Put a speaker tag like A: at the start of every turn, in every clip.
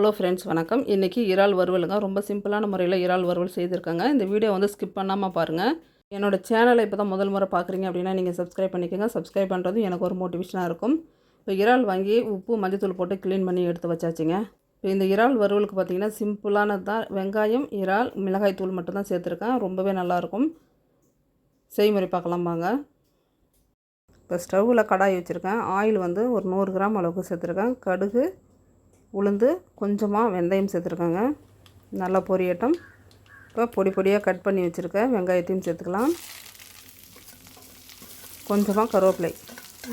A: Hello friends வணக்கம். இன்றைக்கி இறால் வறுவலுங்க. ரொம்ப சிம்பிளான முறையில் இறால் வறுவல் செய்திருக்காங்க. இந்த வீடியோ வந்து ஸ்கிப் பண்ணாமல் பாருங்கள் என்னோடய சேனலை இப்போ தான் முதல் முறை பார்க்குறீங்க அப்படின்னா நீங்கள் சப்ஸ்கிரைப் பண்ணிக்கோங்க. சப்ஸ்கிரைப் பண்ணுறது எனக்கு ஒரு மோட்டிவேஷனாக இருக்கும். இப்போ இறால் வாங்கி உப்பு மஞ்சத்தூள் போட்டு க்ளீன் பண்ணி எடுத்து வச்சாச்சுங்க. இப்போ இந்த இறால் வறுவலுக்கு பார்த்தீங்கன்னா சிம்பிளானது தான் வெங்காயம் இறால் மிளகாய் தூள் மட்டும்தான் சேர்த்துருக்கேன். ரொம்பவே நல்லாயிருக்கும் செய்முறை பார்க்கலாம் வாங்க. இப்போ ஸ்டவ்வில் கடாய் வச்சுருக்கேன். ஆயில் வந்து ஒரு நூறு கிராம் அளவுக்கு சேர்த்துருக்கேன். கடுகு உளுந்து கொஞ்சமாக வெந்தயம் சேர்த்துருக்கேங்க. நல்லா பொரியட்டும். இப்போ பொடி பொடியாக கட் பண்ணி வச்சுருக்க வெங்காயத்தையும் சேர்த்துக்கலாம். கொஞ்சமாக கருவேப்பிலை.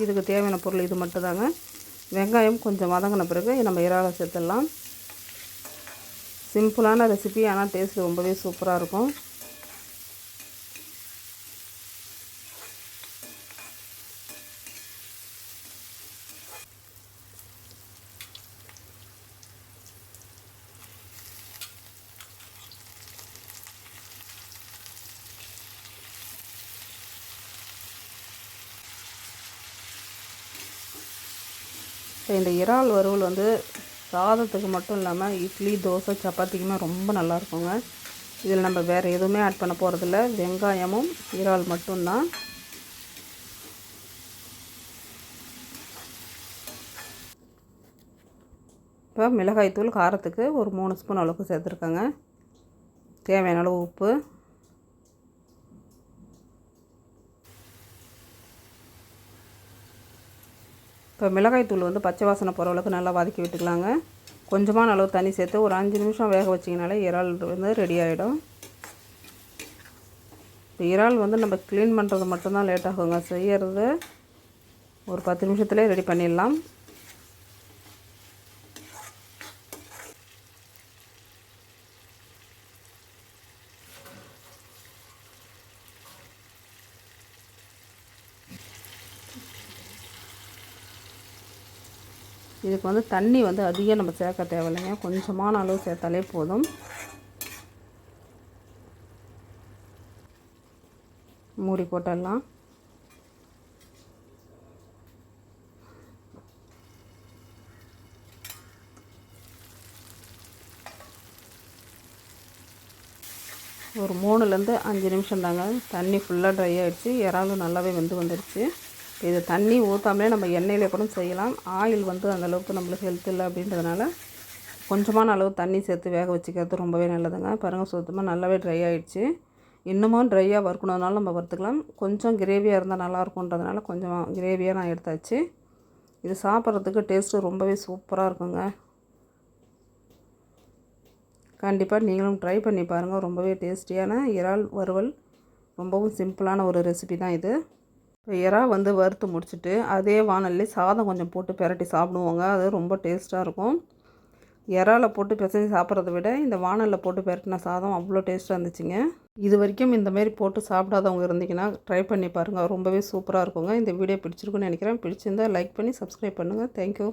A: இதுக்கு தேவையான பொருள் இது மட்டும்தாங்க. வெங்காயம் கொஞ்சம் வதங்கின பிறகு நம்ம இறாலை சேர்த்துடலாம். சிம்பிளான ரெசிபி ஆனால் டேஸ்ட் ரொம்பவே சூப்பராக இருக்கும். இப்போ இந்த இறால் வறுவல் வந்து சாதத்துக்கு மட்டும் இல்லாமல் இட்லி தோசை சப்பாத்திக்குமே ரொம்ப நல்லா இருக்குங்க. இதில் நம்ம வேறு எதுவுமே ஆட் பண்ண போகிறதில்ல வெங்காயமும் இறால் மட்டும்தான். இப்போ மிளகாய்த்தூள் காரத்துக்கு ஒரு மூணு ஸ்பூன் அளவுக்கு சேர்த்துருக்கேங்க. தேவையான அளவு உப்பு. இப்போ மிளகாய்த்தூள் வந்து பச்சை வாசனை போகிற அளவுக்கு நல்லா வதக்கி விட்டுக்கலாங்க. கொஞ்சமான அளவு தண்ணி சேர்த்து ஒரு அஞ்சு நிமிஷம் வேக வச்சிங்கனாலே இறால் வந்து ரெடி ஆகிடும் இப்போ இறால் வந்து நம்ம க்ளீன் பண்ணுறது மட்டும்தான் லேட் ஆகுங்க. செய்கிறது ஒரு பத்து நிமிஷத்துலேயே ரெடி பண்ணிடலாம். இதுக்கு வந்து தண்ணி வந்து அதிகம் நம்ம சேர்க்க தேவையில்லைங்க. கொஞ்சமான அளவு சேர்த்தாலே போதும். மூடி போட்டுடலாம். ஒரு மூணுலேருந்து அஞ்சு நிமிஷம் தாங்க. தண்ணி ஃபுல்லாக ட்ரை ஆகிடுச்சு இறாலும் நல்லாவே வெந்து வந்துடுச்சு. இது தண்ணி ஊற்றாமலே நம்ம எண்ணெயில் கூட செய்யலாம். ஆயில் வந்து அந்தளவுக்கு நம்மளுக்கு ஹெல்த் இல்லை அப்படின்றதுனால கொஞ்சமான அளவு தண்ணி சேர்த்து வேக வச்சுக்கிறது ரொம்பவே நல்லதுங்க. பாருங்கள் சுத்தமாக நல்லாவே ட்ரை ஆகிடுச்சு இன்னமும் ட்ரையாக வறுக்கணுனாலும் நம்ம வறுத்துக்கலாம். கொஞ்சம் கிரேவியாக இருந்தால் நல்லாயிருக்குன்றதுனால கொஞ்சம் கிரேவியாக நான் எடுத்தாச்சு. இது சாப்பிட்றதுக்கு டேஸ்ட்டு ரொம்பவே சூப்பராக இருக்குங்க. கண்டிப்பாக நீங்களும் ட்ரை பண்ணி பாருங்கள் ரொம்பவே டேஸ்டியான இறால் வறுவல் ரொம்பவும் சிம்பிளான ஒரு ரெசிபி தான் இது. இறா வந்து வறுத்து முடிச்சுட்டு அதே வானல்லே சாதம் கொஞ்சம் போட்டு பெரட்டி சாப்பிடுவோங்க. அது ரொம்ப டேஸ்ட்டாக இருக்கும். இறால போட்டு பிசைஞ்சு சாப்பிட்றத விட இந்த வானலில் போட்டு பெரட்டின சாதம் அவ்வளோ டேஸ்ட்டாக இருந்துச்சுங்க. இது வரைக்கும் இந்த மாதிரி போட்டு சாப்பிடாதவங்க இருந்தீங்கன்னா ட்ரை பண்ணி பாருங்கள் ரொம்பவே சூப்பராக இருக்குங்க. இந்த வீடியோ பிடிச்சிருக்குன்னு நினைக்கிறேன். பிடிச்சிருந்தால் லைக் பண்ணி சப்ஸ்கிரைப் பண்ணுங்கள் தேங்க்யூ